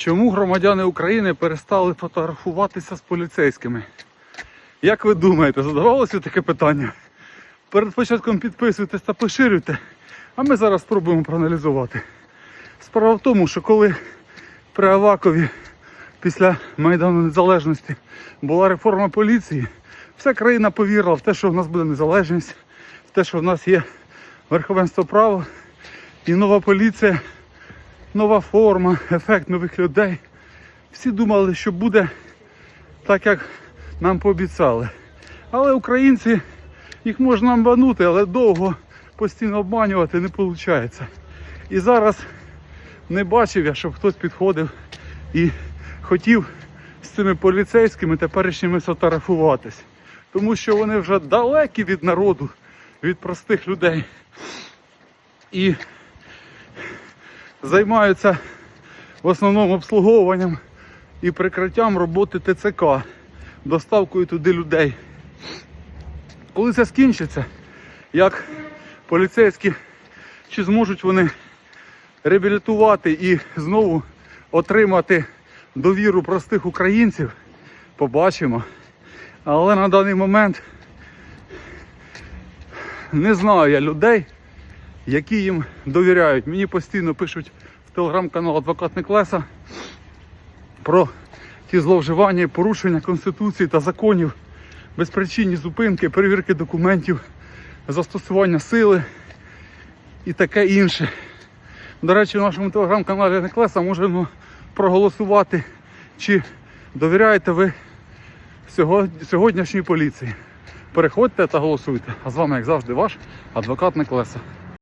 Чому громадяни України перестали фотографуватися з поліцейськими? Як ви думаєте, задавалося таке питання? Перед початком підписуйтесь та поширюйте, а ми зараз спробуємо проаналізувати. Справа в тому, що коли при Авакові після Майдану Незалежності була реформа поліції, вся країна повірила в те, що в нас буде незалежність, в те, що в нас є верховенство права і нова поліція, нова форма, ефект нових людей. Всі думали, що буде так, як нам пообіцяли. Але українці їх можна обманути, але довго постійно обманювати не виходить. І зараз не бачив я, щоб хтось підходив і хотів з цими поліцейськими теперішніми сфотографуватись. Тому що вони вже далекі від народу, від простих людей. І займаються в основному обслуговуванням і прикриттям роботи ТЦК, доставкою туди людей. Коли це скінчиться, як поліцейські, чи зможуть вони реабілітувати і знову отримати довіру простих українців, побачимо. Але на даний момент не знаю я людей, які їм довіряють. Мені постійно пишуть в телеграм-канал Адвокат Неклеса про ті зловживання і порушення Конституції та законів, безпричинні зупинки, перевірки документів, застосування сили і таке інше. До речі, в нашому телеграм-каналі Неклеса можемо проголосувати, чи довіряєте ви сьогоднішній поліції. Переходьте та голосуйте. А з вами, як завжди, ваш адвокат Неклеса.